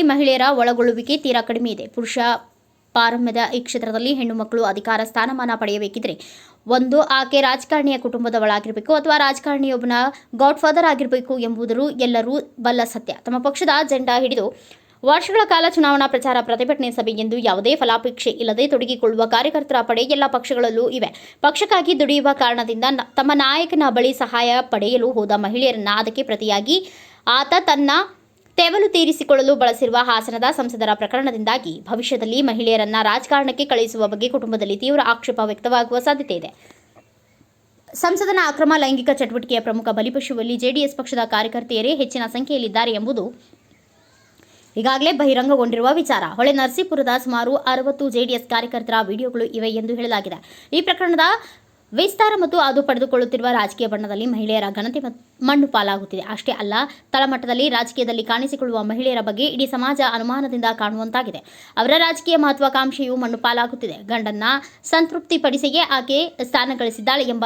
ರಾಜಕೀಯದಲ್ಲಿ ಮಹಿಳೆಯರ ಒಳಗೊಳ್ಳುವಿಕೆ ತೀರಾ ಕಡಿಮೆ ಇದೆ. ಪುರುಷ ಪಾರಮ್ಯದ ಈ ಕ್ಷೇತ್ರದಲ್ಲಿ ಹೆಣ್ಣು ಮಕ್ಕಳು ಅಧಿಕಾರ ಸ್ಥಾನಮಾನ ಪಡೆಯಬೇಕಿದ್ರೆ ಒಂದು ಆಕೆ ರಾಜಕಾರಣಿಯ ಕುಟುಂಬದವಳಾಗಿರಬೇಕು ಅಥವಾ ರಾಜಕಾರಣಿಯೊಬ್ಬನ ಗಾಡ್ ಫಾದರ್ ಆಗಿರಬೇಕು ಎಂಬುದರು ಎಲ್ಲರೂ ಬಲ್ಲ ಸತ್ಯ. ತಮ್ಮ ಪಕ್ಷದ ಜೆಂಡಾ ಹಿಡಿದು ವರ್ಷಗಳ ಕಾಲ ಚುನಾವಣಾ ಪ್ರಚಾರ ಪ್ರತಿಭಟನೆ ಸಭೆ ಎಂದು ಯಾವುದೇ ಫಲಾಪೇಕ್ಷೆ ಇಲ್ಲದೆ ತೊಡಗಿಕೊಳ್ಳುವ ಕಾರ್ಯಕರ್ತರ ಪಡೆ ಎಲ್ಲ ಪಕ್ಷಗಳಲ್ಲೂ ಇವೆ. ಪಕ್ಷಕ್ಕಾಗಿ ದುಡಿಯುವ ಕಾರಣದಿಂದ ತಮ್ಮ ನಾಯಕನ ಬಳಿ ಸಹಾಯ ಪಡೆಯಲು ಹೋದ ಮಹಿಳೆಯರನ್ನ ಅದಕ್ಕೆ ಪ್ರತಿಯಾಗಿ ಆತ ತನ್ನ ತೆವಲು ತೀರಿಸಿಕೊಳ್ಳಲು ಬಳಸಿರುವ ಹಾಸನದ ಸಂಸದರ ಪ್ರಕರಣದಿಂದಾಗಿ ಭವಿಷ್ಯದಲ್ಲಿ ಮಹಿಳೆಯರನ್ನ ರಾಜಕಾರಣಕ್ಕೆ ಕಳುಹಿಸುವ ಬಗ್ಗೆ ಕುಟುಂಬದಲ್ಲಿ ತೀವ್ರ ಆಕ್ಷೇಪ ವ್ಯಕ್ತವಾಗುವ ಸಾಧ್ಯತೆ ಇದೆ. ಸಂಸದನ ಅಕ್ರಮ ಲೈಂಗಿಕ ಚಟುವಟಿಕೆಯ ಪ್ರಮುಖ ಬಲಿಪಶುವಲ್ಲಿ ಜೆಡಿಎಸ್ ಪಕ್ಷದ ಕಾರ್ಯಕರ್ತೆಯರೇ ಹೆಚ್ಚಿನ ಸಂಖ್ಯೆಯಲ್ಲಿದ್ದಾರೆ ಎಂಬುದು ಈಗಾಗಲೇ ಬಹಿರಂಗಗೊಂಡಿರುವ ವಿಚಾರ. ಹೊಳೆ ನರಸೀಪುರದ ಸುಮಾರು ಅರವತ್ತು ಜೆಡಿಎಸ್ ಕಾರ್ಯಕರ್ತರ ವಿಡಿಯೋಗಳು ಇವೆ ಎಂದು ಹೇಳಲಾಗಿದೆ. ಈ ಪ್ರಕರಣದ ವಿಸ್ತಾರ ಮತ್ತು ಅದು ಪಡೆದುಕೊಳ್ಳುತ್ತಿರುವ ರಾಜಕೀಯ ಬಣ್ಣದಲ್ಲಿ ಮಹಿಳೆಯರ ಘನತೆ ಮಣ್ಣು ಪಾಲಾಗುತ್ತಿದೆ. ಅಷ್ಟೇ ಅಲ್ಲ, ತಳಮಟ್ಟದಲ್ಲಿ ರಾಜಕೀಯದಲ್ಲಿ ಕಾಣಿಸಿಕೊಳ್ಳುವ ಮಹಿಳೆಯರ ಬಗ್ಗೆ ಇಡೀ ಸಮಾಜ ಅನುಮಾನದಿಂದ ಕಾಣುವಂತಾಗಿದೆ. ಅವರ ರಾಜಕೀಯ ಮಹತ್ವಾಕಾಂಕ್ಷೆಯು ಮಣ್ಣು ಪಾಲಾಗುತ್ತಿದೆ. ಗಂಡನ್ನ ಸಂತೃಪ್ತಿಪಡಿಸಿಯೇ ಆಕೆ ಸ್ಥಾನ ಗಳಿಸಿದ್ದಾಳೆ ಎಂಬ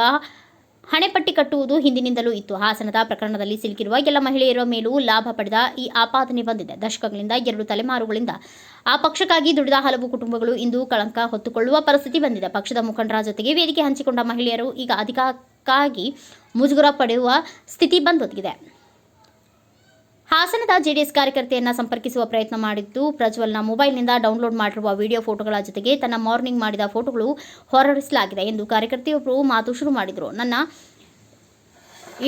ಹಣೆಪಟ್ಟಿ ಕಟ್ಟುವುದು ಹಿಂದಿನಿಂದಲೂ ಇತ್ತು. ಹಾಸನದ ಪ್ರಕರಣದಲ್ಲಿ ಸಿಲುಕಿರುವ ಎಲ್ಲ ಮಹಿಳೆಯರ ಮೇಲೂ ಲಾಭ ಪಡೆದ ಈ ಆಪಾದನೆ ಬಂದಿದೆ. ದಶಕಗಳಿಂದ ಎರಡು ತಲೆಮಾರುಗಳಿಂದ ಆ ಪಕ್ಷಕ್ಕಾಗಿ ದುಡಿದ ಹಲವು ಕುಟುಂಬಗಳು ಇಂದು ಕಳಂಕ ಹೊತ್ತುಕೊಳ್ಳುವ ಪರಿಸ್ಥಿತಿ ಬಂದಿದೆ. ಪಕ್ಷದ ಮುಖಂಡರ ಜೊತೆಗೆ ವೇದಿಕೆ ಹಂಚಿಕೊಂಡ ಮಹಿಳೆಯರು ಈಗ ಅಧಿಕಾರಕ್ಕಾಗಿ ಮುಜುಗರ ಪಡೆಯುವ ಸ್ಥಿತಿ ಬಂದೊದಗಿದೆ. ಹಾಸನದ ಜೆಡಿಎಸ್ ಕಾರ್ಯಕರ್ತೆಯನ್ನ ಸಂಪರ್ಕಿಸುವ ಪ್ರಯತ್ನ ಮಾಡಿದ್ದು, ಪ್ರಜ್ವಲ್ನ ಮೊಬೈಲ್ನಿಂದ ಡೌನ್ಲೋಡ್ ಮಾಡಿರುವ ವಿಡಿಯೋ ಫೋಟೋಗಳ ಜೊತೆಗೆ ತನ್ನ ಮಾರ್ನಿಂಗ್ ಮಾಡಿದ ಫೋಟೋಗಳು ಹೊರಡಿಸಲಾಗಿದೆ ಎಂದು ಕಾರ್ಯಕರ್ತೆಯೊಬ್ಬರು ಮಾತು ಶುರು ಮಾಡಿದರು. ನನ್ನ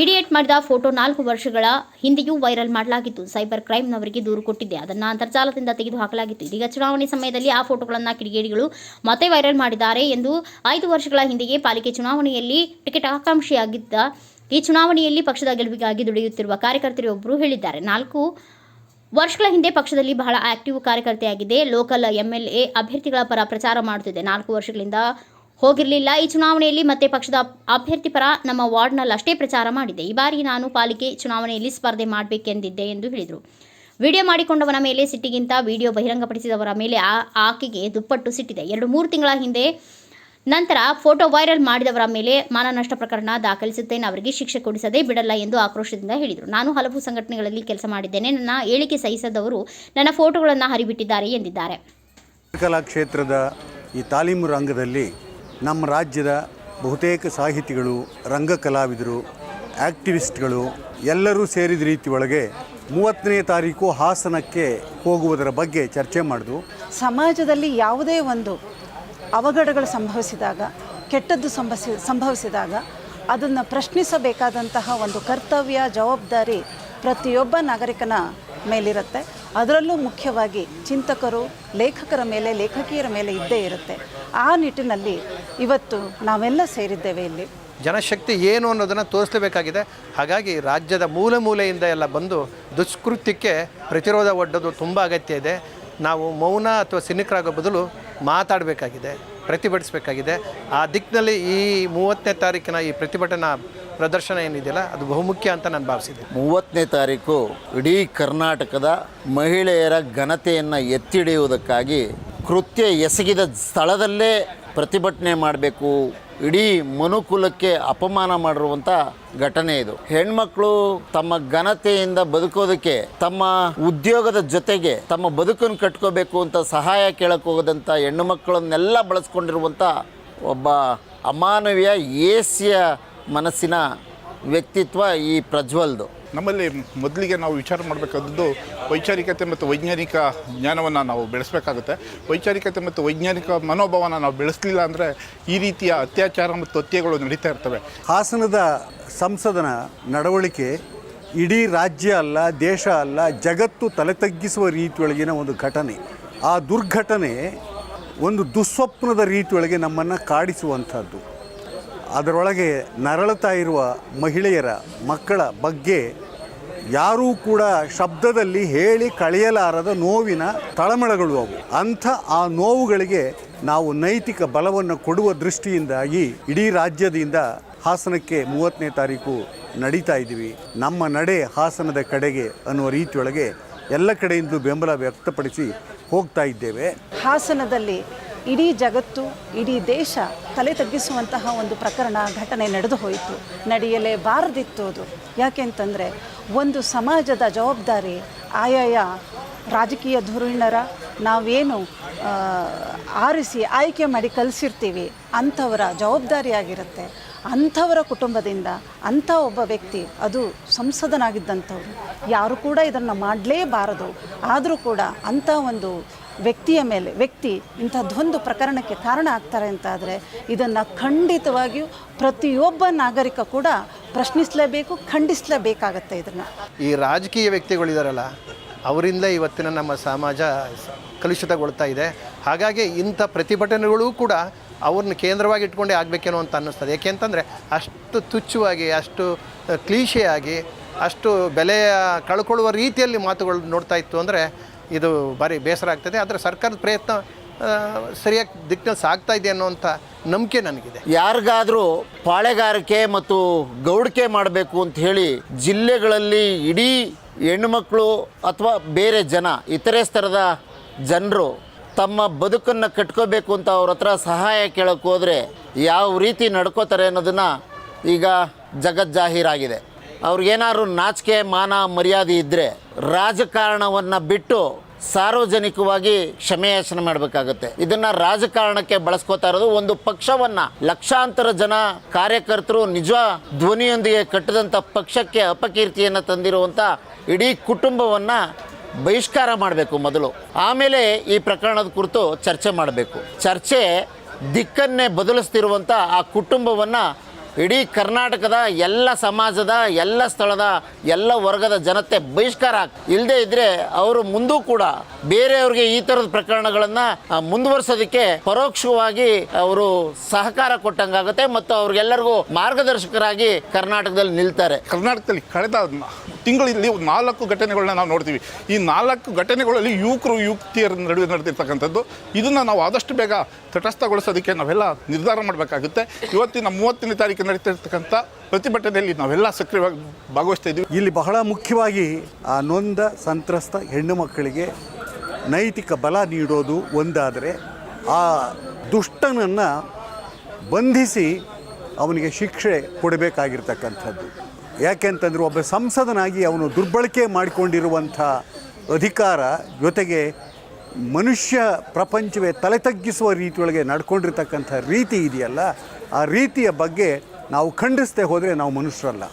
ಇಡಿಯೇಟ್ ಮಾಡಿದ ಫೋಟೋ ನಾಲ್ಕು ವರ್ಷಗಳ ಹಿಂದೆಯೂ ವೈರಲ್ ಮಾಡಲಾಗಿತ್ತು. ಸೈಬರ್ ಕ್ರೈಮ್ನವರಿಗೆ ದೂರು ಕೊಟ್ಟಿದ್ದೆ. ಅದನ್ನು ಅಂತರ್ಜಾಲದಿಂದ ತೆಗೆದುಹಾಕಲಾಗಿತ್ತು. ಇದೀಗ ಚುನಾವಣೆ ಸಮಯದಲ್ಲಿ ಆ ಫೋಟೋಗಳನ್ನು ಕಿಡಿಗೇಡಿಗಳು ಮತ್ತೆ ವೈರಲ್ ಮಾಡಿದ್ದಾರೆ ಎಂದು ಐದು ವರ್ಷಗಳ ಹಿಂದೆಯೇ ಪಾಲಿಕೆ ಚುನಾವಣೆಯಲ್ಲಿ ಟಿಕೆಟ್ ಆಕಾಂಕ್ಷಿಯಾಗಿದ್ದ ಈ ಚುನಾವಣೆಯಲ್ಲಿ ಪಕ್ಷದ ಗೆಲುವಿಗಾಗಿ ದುಡಿಯುತ್ತಿರುವ ಕಾರ್ಯಕರ್ತರೊಬ್ಬರು ಹೇಳಿದ್ದಾರೆ. ನಾಲ್ಕು ವರ್ಷಗಳ ಹಿಂದೆ ಪಕ್ಷದಲ್ಲಿ ಬಹಳ ಆಕ್ಟಿವ್ ಕಾರ್ಯಕರ್ತೆಯಾಗಿದೆ ಲೋಕಲ್ ಎಂಎಲ್ಎ ಅಭ್ಯರ್ಥಿಗಳ ಪರ ಪ್ರಚಾರ ಮಾಡುತ್ತಿದೆ ನಾಲ್ಕು ವರ್ಷಗಳಿಂದ ಹೋಗಿರಲಿಲ್ಲ ಈ ಚುನಾವಣೆಯಲ್ಲಿ, ಮತ್ತೆ ಪಕ್ಷದ ಅಭ್ಯರ್ಥಿ ಪರ ನಮ್ಮ ವಾರ್ಡ್ನಲ್ಲಿ ಅಷ್ಟೇ ಪ್ರಚಾರ ಮಾಡಿದೆ ಈ ಬಾರಿ ನಾನು ಪಾಲಿಕೆ ಚುನಾವಣೆಯಲ್ಲಿ ಸ್ಪರ್ಧೆ ಮಾಡಬೇಕೆಂದಿದ್ದೆ ಎಂದು ಹೇಳಿದರು. ವಿಡಿಯೋ ಮಾಡಿಕೊಂಡವನ ಮೇಲೆ ಸಿಟ್ಟಿಗಿಂತ ವಿಡಿಯೋ ಬಹಿರಂಗಪಡಿಸಿದವರ ಮೇಲೆ ಆ ಆಕೆಗೆ ದುಪ್ಪಟ್ಟು ಸಿಟ್ಟಿದೆ. ಎರಡು ಮೂರು ತಿಂಗಳ ಹಿಂದೆ ನಂತರ ಫೋಟೋ ವೈರಲ್ ಮಾಡಿದವರ ಮೇಲೆ ಮಾನನಷ್ಟ ಪ್ರಕರಣ ದಾಖಲಿಸುತ್ತೇನೆ. ಅವರಿಗೆ ಶಿಕ್ಷೆ ಕೊಡಿಸದೇ ಬಿಡಲ್ಲ ಎಂದು ಆಕ್ರೋಶದಿಂದ ಹೇಳಿದರು. ನಾನು ಹಲವು ಸಂಘಟನೆಗಳಲ್ಲಿ ಕೆಲಸ ಮಾಡಿದ್ದೇನೆ. ನನ್ನ ಹೇಳಿಕೆ ಸಹಿಸದವರು ನನ್ನ ಫೋಟೋಗಳನ್ನು ಹರಿಬಿಟ್ಟಿದ್ದಾರೆ ಎಂದಿದ್ದಾರೆ. ಕಲಾ ಕ್ಷೇತ್ರದ ಈ ತಾಲೀಮು ರಂಗದಲ್ಲಿ ನಮ್ಮ ರಾಜ್ಯದ ಬಹುತೇಕ ಸಾಹಿತಿಗಳು ರಂಗ ಕಲಾವಿದರು ಆ್ಯಕ್ಟಿವಿಸ್ಟ್ಗಳು ಎಲ್ಲರೂ ಸೇರಿದ ರೀತಿ ಒಳಗೆ ಮೂವತ್ತನೇ ತಾರೀಕು ಹಾಸನಕ್ಕೆ ಹೋಗುವುದರ ಬಗ್ಗೆ ಚರ್ಚೆ ಮಾಡಿದ್ರು ಸಮಾಜದಲ್ಲಿ ಯಾವುದೇ ಒಂದು ಅವಘಡಗಳು ಸಂಭವಿಸಿದಾಗ, ಕೆಟ್ಟದ್ದು ಸಂಭವಿಸಿ, ಸಂಭವಿಸಿದಾಗ ಅದನ್ನು ಪ್ರಶ್ನಿಸಬೇಕಾದಂತಹ ಒಂದು ಕರ್ತವ್ಯ, ಜವಾಬ್ದಾರಿ ಪ್ರತಿಯೊಬ್ಬ ನಾಗರಿಕನ ಮೇಲಿರುತ್ತೆ. ಅದರಲ್ಲೂ ಮುಖ್ಯವಾಗಿ ಚಿಂತಕರು, ಲೇಖಕರ ಮೇಲೆ, ಲೇಖಕಿಯರ ಮೇಲೆ ಇದ್ದೇ ಇರುತ್ತೆ. ಆ ನಿಟ್ಟಿನಲ್ಲಿ ಇವತ್ತು ನಾವೆಲ್ಲ ಸೇರಿದ್ದೇವೆ ಇಲ್ಲಿ. ಜನಶಕ್ತಿ ಏನು ಅನ್ನೋದನ್ನು ತೋರಿಸಲೇಬೇಕಾಗಿದೆ. ಹಾಗಾಗಿ ರಾಜ್ಯದ ಮೂಲೆ ಮೂಲೆಯಿಂದ ಎಲ್ಲ ಬಂದು ದುಷ್ಕೃತ್ಯಕ್ಕೆ ಪ್ರತಿರೋಧ ಒಡ್ಡೋದು ತುಂಬ ಅಗತ್ಯ ಇದೆ. ನಾವು ಮೌನ ಅಥವಾ ಸಿನಿಕರಾಗೋ ಬದಲು ಮಾತಾಡಬೇಕಾಗಿದೆ, ಪ್ರತಿಭಟಿಸಬೇಕಾಗಿದೆ. ಆ ದಿಕ್ಕಿನಲ್ಲಿ ಈ ಮೂವತ್ತನೇ ತಾರೀಕಿನ ಈ ಪ್ರತಿಭಟನಾ ಪ್ರದರ್ಶನ ಏನಿದೆಯಲ್ಲ, ಅದು ಬಹುಮುಖ್ಯ ಅಂತ ನಾನು ಭಾವಿಸಿದೆ ಮೂವತ್ತನೇ ತಾರೀಕು ಇಡೀ ಕರ್ನಾಟಕದ ಮಹಿಳೆಯರ ಘನತೆಯನ್ನು ಎತ್ತಿ ಹಿಡಿಯುವುದಕ್ಕಾಗಿ ಕೃತ್ಯ ಎಸಗಿದ ಸ್ಥಳದಲ್ಲೇ ಪ್ರತಿಭಟನೆ ಮಾಡಬೇಕು ಇಡೀ ಮನುಕುಲಕ್ಕೆ ಅಪಮಾನ ಮಾಡಿರುವಂಥ ಘಟನೆ ಇದು. ಹೆಣ್ಮಕ್ಳು ತಮ್ಮ ಘನತೆಯಿಂದ ಬದುಕೋದಕ್ಕೆ, ತಮ್ಮ ಉದ್ಯೋಗದ ಜೊತೆಗೆ ತಮ್ಮ ಬದುಕನ್ನು ಕಟ್ಕೋಬೇಕು ಅಂತ ಸಹಾಯ ಕೇಳಕ್ಕೆ ಹೋಗದಂಥ ಹೆಣ್ಣು ಮಕ್ಕಳನ್ನೆಲ್ಲ ಬಳಸ್ಕೊಂಡಿರುವಂಥ ಒಬ್ಬ ಅಮಾನವೀಯ ಏಸಿಯ ಮನಸ್ಸಿನ ವ್ಯಕ್ತಿತ್ವ ಈ ಪ್ರಜ್ವಲ್ದು. ನಮ್ಮಲ್ಲಿ ಮೊದಲಿಗೆ ನಾವು ವಿಚಾರ ಮಾಡಬೇಕಾದದ್ದು ವೈಚಾರಿಕತೆ ಮತ್ತು ವೈಜ್ಞಾನಿಕ ಜ್ಞಾನವನ್ನು ನಾವು ಬೆಳೆಸಬೇಕಾಗುತ್ತೆ. ವೈಚಾರಿಕತೆ ಮತ್ತು ವೈಜ್ಞಾನಿಕ ಮನೋಭಾವನ ನಾವು ಬೆಳೆಸಲಿಲ್ಲ ಅಂದರೆ ಈ ರೀತಿಯ ಅತ್ಯಾಚಾರ ಮತ್ತು ಹತ್ಯೆಗಳು ನಡೀತಾ ಇರ್ತವೆ. ಹಾಸನದ ಸಂಸದನ ನಡವಳಿಕೆ ಇಡೀ ರಾಜ್ಯ ಅಲ್ಲ ದೇಶ ಅಲ್ಲ ಜಗತ್ತು ತಲೆ ತಗ್ಗಿಸುವ ರೀತಿಯೊಳಗಿನ ಒಂದು ಘಟನೆ. ಆ ದುರ್ಘಟನೆ ಒಂದು ದುಸ್ವಪ್ನದ ರೀತಿಯೊಳಗೆ ನಮ್ಮನ್ನು ಕಾಡಿಸುವಂಥದ್ದು. ಅದರೊಳಗೆ ನರಳುತ್ತಾ ಇರುವ ಮಹಿಳೆಯರ ಮಕ್ಕಳ ಬಗ್ಗೆ ಯಾರೂ ಕೂಡ ಶಬ್ದದಲ್ಲಿ ಹೇಳಿ ಕಳೆಯಲಾರದ ನೋವಿನ ತಳಮಳಗಳು ಅವು. ಅಂಥ ಆ ನೋವುಗಳಿಗೆ ನಾವು ನೈತಿಕ ಬಲವನ್ನು ಕೊಡುವ ದೃಷ್ಟಿಯಿಂದಾಗಿ ಇಡೀ ರಾಜ್ಯದಿಂದ ಹಾಸನಕ್ಕೆ ಮೂವತ್ತನೇ ತಾರೀಕು ನಡೀತಾ ಇದ್ದೀವಿ. ನಮ್ಮ ನಡೆ ಹಾಸನದ ಕಡೆಗೆ ಅನ್ನುವ ರೀತಿಯೊಳಗೆ ಎಲ್ಲ ಕಡೆಯಿಂದಲೂ ಬೆಂಬಲ ವ್ಯಕ್ತಪಡಿಸಿ ಹೋಗ್ತಾ ಇದ್ದೇವೆ. ಹಾಸನದಲ್ಲಿ ಇಡೀ ಜಗತ್ತು, ಇಡೀ ದೇಶ ತಲೆ ತಗ್ಗಿಸುವಂತಹ ಒಂದು ಪ್ರಕರಣ, ಘಟನೆ ನಡೆದು ಹೋಯಿತು. ನಡೆಯಲೇಬಾರದಿತ್ತು ಅದು. ಯಾಕೆ ಅಂತಂದರೆ, ಒಂದು ಸಮಾಜದ ಜವಾಬ್ದಾರಿ ಆಯಾಯ ರಾಜಕೀಯ ಧುರೀಣರ ನಾವೇನು ಆರಿಸಿ, ಆಯ್ಕೆ ಮಾಡಿ ಕಲಿಸಿರ್ತೀವಿ, ಅಂಥವರ ಜವಾಬ್ದಾರಿಯಾಗಿರುತ್ತೆ ಅಂಥವರ ಕುಟುಂಬದಿಂದ ಅಂಥ ಒಬ್ಬ ವ್ಯಕ್ತಿ, ಅದು ಸಂಸದನಾಗಿದ್ದಂಥವ್ರು. ಯಾರು ಕೂಡ ಇದನ್ನು ಮಾಡಲೇಬಾರದು. ಆದರೂ ಕೂಡ ಅಂಥ ಒಂದು ವ್ಯಕ್ತಿಯ ಮೇಲೆ, ವ್ಯಕ್ತಿ ಇಂಥದ್ದೊಂದು ಪ್ರಕರಣಕ್ಕೆ ಕಾರಣ ಆಗ್ತಾರೆ ಅಂತಾದರೆ ಇದನ್ನು ಖಂಡಿತವಾಗಿಯೂ ಪ್ರತಿಯೊಬ್ಬ ನಾಗರಿಕ ಕೂಡ ಪ್ರಶ್ನಿಸಲೇಬೇಕು, ಖಂಡಿಸಲೇಬೇಕಾಗತ್ತೆ ಇದನ್ನು. ಈ ರಾಜಕೀಯ ವ್ಯಕ್ತಿಗಳಿದಾರಲ್ಲ ಅವರಿಂದ ಇವತ್ತಿನ ನಮ್ಮ ಸಮಾಜ ಕಲುಷಿತಗೊಳ್ತಾ ಇದೆ. ಹಾಗಾಗಿ ಇಂಥ ಪ್ರತಿಭಟನೆಗಳು ಕೂಡ ಅವ್ರನ್ನ ಕೇಂದ್ರವಾಗಿ ಇಟ್ಕೊಂಡೇ ಆಗಬೇಕೇನೋ ಅಂತ ಅನ್ನಿಸ್ತದೆ. ಏಕೆಂತಂದರೆ ಅಷ್ಟು ತುಚ್ಛವಾಗಿ, ಅಷ್ಟು ಕ್ಲೀಶೆಯಾಗಿ ಅಷ್ಟು ಬೆಲೆಯ ಕಳ್ಕೊಳ್ಳುವ ರೀತಿಯಲ್ಲಿ ಮಾತುಗಳು ನೋಡ್ತಾ ಇತ್ತು ಅಂದರೆ ಇದು ಭಾರಿ ಬೇಸರ ಆಗ್ತದೆ. ಆದರೆ ಸರ್ಕಾರದ ಪ್ರಯತ್ನ ಸರಿಯಾಗಿ ದಿಕ್ಕಿನಲ್ಲಿ ಸಾಗ್ತಾ ಇದೆ ಅನ್ನೋಂಥ ನಂಬಿಕೆ ನನಗಿದೆ. ಯಾರಿಗಾದರೂ ಪಾಳೆಗಾರಿಕೆ ಮತ್ತು ಗೌಡಿಕೆ ಮಾಡಬೇಕು ಅಂತ ಹೇಳಿ ಜಿಲ್ಲೆಗಳಲ್ಲಿ ಇಡೀ ಹೆಣ್ಣುಮಕ್ಕಳು ಅಥವಾ ಬೇರೆ ಜನ, ಇತರೆ ಸ್ತರದ ಜನರು ತಮ್ಮ ಬದುಕನ್ನು ಕಟ್ಕೋಬೇಕು ಅಂತ ಅವ್ರ ಹತ್ರ ಸಹಾಯ ಕೇಳೋಕ್ಕೆ ಹೋದರೆ ಯಾವ ರೀತಿ ನಡ್ಕೋತಾರೆ ಅನ್ನೋದನ್ನು ಈಗ ಜಗಜ್ಜಾಹೀರಾಗಿದೆ. ಅವ್ರಿಗೇನಾದ್ರು ನಾಚಿಕೆ, ಮಾನ, ಮರ್ಯಾದೆ ಇದ್ದರೆ ರಾಜಕಾರಣವನ್ನು ಬಿಟ್ಟು ಸಾರ್ವಜನಿಕವಾಗಿ ಕ್ಷಮೆಯಾಚನೆ ಮಾಡಬೇಕಾಗುತ್ತೆ. ಇದನ್ನ ರಾಜಕಾರಣಕ್ಕೆ ಬಳಸ್ಕೋತಾ ಇರೋದು ಒಂದು ಪಕ್ಷವನ್ನ. ಲಕ್ಷಾಂತರ ಜನ ಕಾರ್ಯಕರ್ತರು ನಿಜ ಧ್ವನಿಯೊಂದಿಗೆ ಕಟ್ಟಿದಂಥ ಪಕ್ಷಕ್ಕೆ ಅಪಕೀರ್ತಿಯನ್ನು ತಂದಿರುವಂಥ ಇಡೀ ಕುಟುಂಬವನ್ನ ಬಹಿಷ್ಕಾರ ಮಾಡಬೇಕು ಮೊದಲು. ಆಮೇಲೆ ಈ ಪ್ರಕರಣದ ಕುರಿತು ಚರ್ಚೆ ಮಾಡಬೇಕು. ಚರ್ಚೆ ದಿಕ್ಕನ್ನೇ ಬದಲಿಸ್ತಿರುವಂಥ ಆ ಕುಟುಂಬವನ್ನು ಇಡೀ ಕರ್ನಾಟಕದ ಎಲ್ಲ ಸಮಾಜದ, ಎಲ್ಲ ಸ್ಥಳದ, ಎಲ್ಲ ವರ್ಗದ ಜನತೆ ಬಹಿಷ್ಕಾರ ಇಲ್ಲದೆ ಇದ್ದರೆ ಅವರು ಮುಂದೂ ಕೂಡ ಬೇರೆಯವ್ರಿಗೆ ಈ ಥರದ ಪ್ರಕರಣಗಳನ್ನು ಮುಂದುವರ್ಸೋದಕ್ಕೆ ಪರೋಕ್ಷವಾಗಿ ಅವರು ಸಹಕಾರ ಕೊಟ್ಟಂಗಾಗುತ್ತೆ ಮತ್ತು ಅವ್ರಿಗೆಲ್ಲರಿಗೂ ಮಾರ್ಗದರ್ಶಕರಾಗಿ ಕರ್ನಾಟಕದಲ್ಲಿ ನಿಲ್ತಾರೆ. ಕರ್ನಾಟಕದಲ್ಲಿ ಕಳೆದ ತಿಂಗಳಲ್ಲಿ ನಾಲ್ಕು ಘಟನೆಗಳನ್ನ ನಾವು ನೋಡ್ತೀವಿ. ಈ ನಾಲ್ಕು ಘಟನೆಗಳಲ್ಲಿ ಯುವಕರು, ಯುವತಿಯರ ನಡುವೆ ನಡೆದಿರ್ತಕ್ಕಂಥದ್ದು, ಇದನ್ನು ನಾವು ಆದಷ್ಟು ಬೇಗ ತಟಸ್ಥಗೊಳಿಸೋದಕ್ಕೆ ನಾವೆಲ್ಲ ನಿರ್ಧಾರ ಮಾಡಬೇಕಾಗುತ್ತೆ. ಇವತ್ತಿನ ಮೂವತ್ತನೇ ತಾರೀಕು ನಡೀತಿರ್ತಕ್ಕಂಥ ಪ್ರತಿಭಟನೆಯಲ್ಲಿ ನಾವೆಲ್ಲ ಸಕ್ರಿಯವಾಗಿ ಭಾಗವಹಿಸ್ತಾ ಇದ್ದೀವಿ. ಇಲ್ಲಿ ಬಹಳ ಮುಖ್ಯವಾಗಿ ಆ ನೊಂದ ಸಂತ್ರಸ್ತ ಹೆಣ್ಣು ಮಕ್ಕಳಿಗೆ ನೈತಿಕ ಬಲ ನೀಡೋದು ಒಂದಾದರೆ, ಆ ದುಷ್ಟನನ್ನು ಬಂಧಿಸಿ ಅವನಿಗೆ ಶಿಕ್ಷೆ ಕೊಡಬೇಕಾಗಿರ್ತಕ್ಕಂಥದ್ದು. ಯಾಕೆಂತಂದ್ರೆ ಒಬ್ಬ ಸಂಸದನಾಗಿ ಅವನು ದುರ್ಬಳಕೆ ಮಾಡಿಕೊಂಡಿರುವಂಥ ಅಧಿಕಾರ ಜೊತೆಗೆ ಮನುಷ್ಯ ಪ್ರಪಂಚವೇ ತಲೆ ತಗ್ಗಿಸುವ ರೀತಿಯೊಳಗೆ ನಡ್ಕೊಂಡಿರ್ತಕ್ಕಂಥ ರೀತಿ ಇದೆಯಲ್ಲ, ಆ ರೀತಿಯ ಬಗ್ಗೆ ನಾವು ಖಂಡಿಸದೆ ಹೋದರೆ ನಾವು ಮನುಷ್ಯರಲ್ಲ.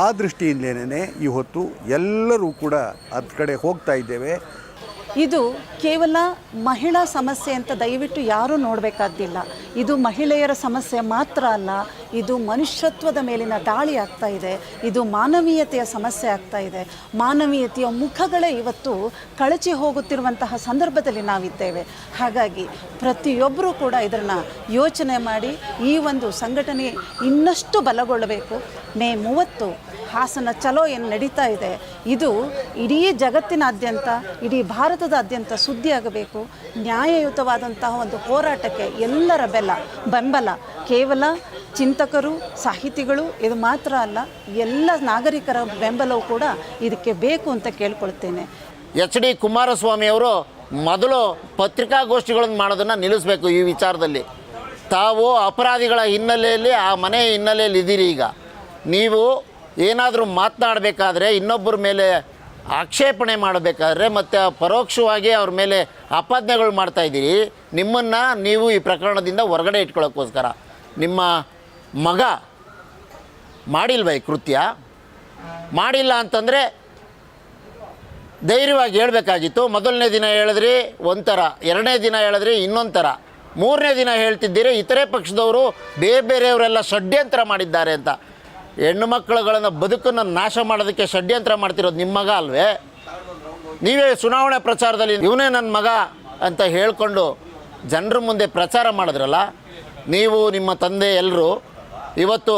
ಆ ದೃಷ್ಟಿಯಿಂದಲೇ ಇವತ್ತು ಎಲ್ಲರೂ ಕೂಡ ಅದ ಕಡೆ ಹೋಗ್ತಾ ಇದ್ದೇವೆ. ಇದು ಕೇವಲ ಮಹಿಳಾ ಸಮಸ್ಯೆ ಅಂತ ದಯವಿಟ್ಟು ಯಾರೂ ನೋಡಬೇಕಾದ್ದಿಲ್ಲ. ಇದು ಮಹಿಳೆಯರ ಸಮಸ್ಯೆ ಮಾತ್ರ ಅಲ್ಲ, ಇದು ಮನುಷ್ಯತ್ವದ ಮೇಲಿನ ದಾಳಿ ಆಗ್ತಾ ಇದೆ, ಇದು ಮಾನವೀಯತೆಯ ಸಮಸ್ಯೆ ಆಗ್ತಾ ಇದೆ. ಮಾನವೀಯತೆಯ ಮುಖಗಳೇ ಇವತ್ತು ಕಳಚಿ ಹೋಗುತ್ತಿರುವಂತಹ ಸಂದರ್ಭದಲ್ಲಿ ನಾವಿದ್ದೇವೆ. ಹಾಗಾಗಿ ಪ್ರತಿಯೊಬ್ಬರೂ ಕೂಡ ಇದನ್ನು ಯೋಚನೆ ಮಾಡಿ ಈ ಒಂದು ಸಂಘಟನೆ ಇನ್ನಷ್ಟು ಬಲಗೊಳ್ಳಬೇಕು. ಮೇ ಮೂವತ್ತು ಹಾಸನ ಚಲೋ ಏನು ನಡೀತಾ ಇದೆ, ಇದು ಇಡೀ ಜಗತ್ತಿನಾದ್ಯಂತ, ಇಡೀ ಭಾರತದಾದ್ಯಂತ ಸುದ್ದಿಯಾಗಬೇಕು. ನ್ಯಾಯಯುತವಾದಂತಹ ಒಂದು ಹೋರಾಟಕ್ಕೆ ಎಲ್ಲರ ಬೆಲ ಬೆಂಬಲ. ಕೇವಲ ಚಿಂತಕರು, ಸಾಹಿತಿಗಳು, ಇದು ಮಾತ್ರ ಅಲ್ಲ, ಎಲ್ಲ ನಾಗರಿಕರ ಬೆಂಬಲವೂ ಕೂಡ ಇದಕ್ಕೆ ಬೇಕು ಅಂತ ಕೇಳ್ಕೊಳ್ತೇನೆ. ಎಚ್ ಡಿ ಕುಮಾರಸ್ವಾಮಿ ಅವರು ಮೊದಲು ಪತ್ರಿಕಾಗೋಷ್ಠಿಗಳನ್ನು ಮಾಡೋದನ್ನು ನಿಲ್ಲಿಸಬೇಕು ಈ ವಿಚಾರದಲ್ಲಿ. ತಾವು ಅಪರಾಧಿಗಳ ಹಿನ್ನೆಲೆಯಲ್ಲಿ, ಆ ಮನೆ ಹಿನ್ನೆಲೆಯಲ್ಲಿ ಇದ್ದೀರಿ ಈಗ. ನೀವು ಏನಾದರೂ ಮಾತನಾಡಬೇಕಾದ್ರೆ ಇನ್ನೊಬ್ಬರ ಮೇಲೆ ಆಕ್ಷೇಪಣೆ ಮಾಡಬೇಕಾದ್ರೆ ಮತ್ತು ಪರೋಕ್ಷವಾಗಿ ಅವ್ರ ಮೇಲೆ ಆಪಾದನೆಗಳು ಮಾಡ್ತಾ ಇದ್ದೀರಿ. ನಿಮ್ಮನ್ನು ನೀವು ಈ ಪ್ರಕರಣದಿಂದ ಹೊರಗಡೆ ಇಟ್ಕೊಳ್ಳೋಕ್ಕೋಸ್ಕರ. ನಿಮ್ಮ ಮಗ ಮಾಡಿಲ್ವ ಈ ಕೃತ್ಯ. ಮಾಡಿಲ್ಲ ಅಂತಂದರೆ ಧೈರ್ಯವಾಗಿ ಹೇಳಬೇಕಾಗಿತ್ತು. ಮೊದಲನೇ ದಿನ ಹೇಳಿದ್ರಿ, ಒಂಥರ. ಎರಡನೇ ದಿನ ಹೇಳಿದ್ರಿ ಇನ್ನೊಂದು ಥರ ಮೂರನೇ ದಿನ ಹೇಳ್ತಿದ್ದೀರಿ, ಇತರೆ ಪಕ್ಷದವರು ಬೇರೆ ಬೇರೆಯವರೆಲ್ಲ ಷಡ್ಯಂತ್ರ ಮಾಡಿದ್ದಾರೆ ಅಂತ. ಹೆಣ್ಣು ಮಕ್ಕಳುಗಳನ್ನು ಬದುಕನ್ನು ನಾಶ ಮಾಡೋದಕ್ಕೆ ಷಡ್ಯಂತ್ರ ಮಾಡ್ತಿರೋದು ನಿಮ್ಮ ಮಗ ಅಲ್ವೇ? ನೀವೇ ಚುನಾವಣೆ ಪ್ರಚಾರದಲ್ಲಿ ಇವನೇ ನನ್ನ ಮಗ ಅಂತ ಹೇಳಿಕೊಂಡು ಜನರ ಮುಂದೆ ಪ್ರಚಾರ ಮಾಡಿದ್ರಲ್ಲ, ನೀವು ನಿಮ್ಮ ತಂದೆ ಎಲ್ಲರೂ ಇವತ್ತು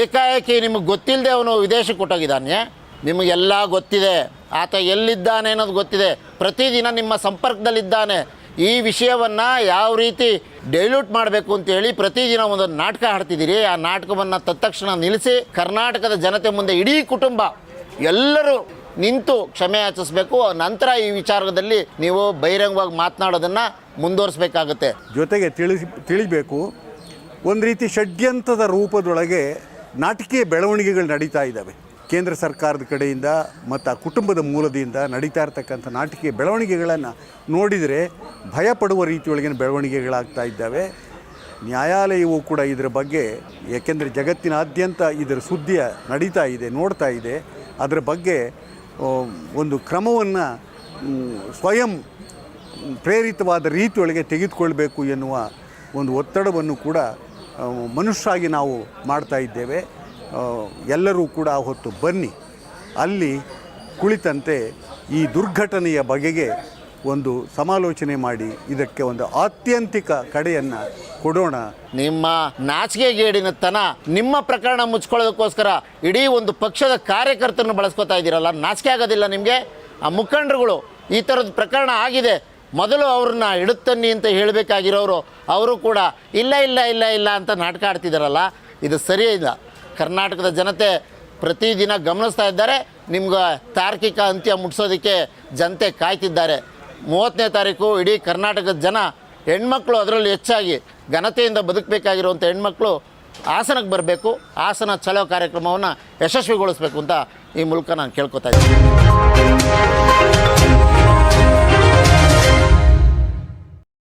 ಏಕಾಏಕಿ ನಿಮಗೆ ಗೊತ್ತಿಲ್ಲದೆ ಅವನು ವಿದೇಶಕ್ಕೆ ಕೊಟ್ಟೋಗಿದ್ದಾನೆ ನಿಮಗೆಲ್ಲ ಗೊತ್ತಿದೆ. ಆತ ಎಲ್ಲಿದ್ದಾನೆ ಅನ್ನೋದು ಗೊತ್ತಿದೆ. ಪ್ರತಿದಿನ ನಿಮ್ಮ ಸಂಪರ್ಕದಲ್ಲಿದ್ದಾನೆ. ಈ ವಿಷಯವನ್ನು ಯಾವ ರೀತಿ ಡೈಲ್ಯೂಟ್ ಮಾಡಬೇಕು ಅಂತೇಳಿ ಪ್ರತಿದಿನ ಒಂದು ನಾಟಕ ಹಾಡ್ತಿದ್ದೀರಿ ಆ ನಾಟಕವನ್ನು ತತ್ಕ್ಷಣ ನಿಲ್ಲಿಸಿ ಕರ್ನಾಟಕದ ಜನತೆ ಮುಂದೆ ಇಡೀ ಕುಟುಂಬ ಎಲ್ಲರೂ ನಿಂತು ಕ್ಷಮೆ ಯಾಚಿಸಬೇಕು ನಂತರ ಈ ವಿಚಾರದಲ್ಲಿ ನೀವು ಬಹಿರಂಗವಾಗಿ ಮಾತನಾಡೋದನ್ನು ಮುಂದುವರಿಸಬೇಕಾಗುತ್ತೆ. ಜೊತೆಗೆ ತಿಳಿಸಿ, ತಿಳಿಬೇಕು. ಒಂದು ರೀತಿ ಷಡ್ಯಂತ್ರದ ರೂಪದೊಳಗೆ ನಾಟಕೀಯ ಬೆಳವಣಿಗೆಗಳು ನಡೀತಾ ಇದ್ದಾವೆ. ಕೇಂದ್ರ ಸರ್ಕಾರದ ಕಡೆಯಿಂದ ಮತ್ತು ಆ ಕುಟುಂಬದ ಮೂಲದಿಂದ ನಡೀತಾ ಇರತಕ್ಕಂಥ ನಾಟಕೀಯ ಬೆಳವಣಿಗೆಗಳನ್ನು ನೋಡಿದರೆ ಭಯಪಡುವ ರೀತಿಯೊಳಗಿನ ಬೆಳವಣಿಗೆಗಳಾಗ್ತಾ ಇದ್ದಾವೆ. ನ್ಯಾಯಾಲಯವು ಕೂಡ ಇದರ ಬಗ್ಗೆ ಏಕೆಂದರೆ ಜಗತ್ತಿನಾದ್ಯಂತ ಇದರ ಸುದ್ದಿಯ ನಡೀತಾ ಇದೆ, ನೋಡ್ತಾ ಇದೆ. ಅದರ ಬಗ್ಗೆ ಒಂದು ಕ್ರಮವನ್ನು ಸ್ವಯಂ ಪ್ರೇರಿತವಾದ ರೀತಿಯೊಳಗೆ ತೆಗೆದುಕೊಳ್ಬೇಕು ಎನ್ನುವ ಒಂದು ಒತ್ತಡವನ್ನು ಕೂಡ ಮನುಷ್ಯರಾಗಿ ನಾವು ಮಾಡ್ತಾ ಇದ್ದೇವೆ. ಎಲ್ಲರೂ ಕೂಡ ಹೊತ್ತು ಬನ್ನಿ. ಅಲ್ಲಿ ಕುಳಿತಂತೆ ಈ ದುರ್ಘಟನೆಯ ಬಗೆಗೆ ಒಂದು ಸಮಾಲೋಚನೆ ಮಾಡಿ ಇದಕ್ಕೆ ಒಂದು ಆತ್ಯಂತಿಕ ಕಡೆಯನ್ನು ಕೊಡೋಣ. ನಿಮ್ಮ ನಾಚಿಕೆಗೇಡಿನ ತನ ನಿಮ್ಮ ಪ್ರಕರಣ ಮುಚ್ಕೊಳ್ಳೋದಕ್ಕೋಸ್ಕರ ಇಡೀ ಒಂದು ಪಕ್ಷದ ಕಾರ್ಯಕರ್ತರನ್ನು ಬಳಸ್ಕೊತಾ ಇದ್ದೀರಲ್ಲ, ನಾಚಿಕೆ ಆಗೋದಿಲ್ಲ ನಿಮಗೆ? ಆ ಮುಖಂಡರುಗಳು ಈ ಥರದ ಪ್ರಕರಣ ಆಗಿದೆ, ಮೊದಲು ಅವ್ರನ್ನ ಇಡುತ್ತನ್ನಿ ಅಂತ ಹೇಳಬೇಕಾಗಿರೋರು, ಅವರು ಕೂಡ ಇಲ್ಲ ಇಲ್ಲ ಇಲ್ಲ ಇಲ್ಲ ಅಂತ ನಾಟಕ ಆಡ್ತಿದ್ದಾರಲ್ಲ ಇದು ಸರಿಯಿಲ್ಲ ಕರ್ನಾಟಕದ ಜನತೆ ಪ್ರತಿದಿನ ಗಮನಿಸ್ತಾ ಇದ್ದಾರೆ. ನಿಮ್ಗೆ ತಾರ್ಕಿಕ ಅಂತ್ಯ ಮುಟ್ಸೋದಕ್ಕೆ ಜನತೆ ಕಾಯ್ತಿದ್ದಾರೆ. ಮೂವತ್ತನೇ ತಾರೀಕು ಇಡೀ ಕರ್ನಾಟಕದ ಜನ, ಹೆಣ್ಮಕ್ಳು ಅದರಲ್ಲಿ ಹೆಚ್ಚಾಗಿ ಘನತೆಯಿಂದ ಬದುಕಬೇಕಾಗಿರುವಂಥ ಹೆಣ್ಮಕ್ಳು ಹಾಸನಕ್ಕೆ ಬರಬೇಕು. ಹಾಸನ ಚಲೋ ಕಾರ್ಯಕ್ರಮವನ್ನು ಯಶಸ್ವಿಗೊಳಿಸ್ಬೇಕು ಅಂತ ಈ ಮೂಲಕ ನಾನು ಕೇಳ್ಕೊತಾ ಇದ್ದೀನಿ.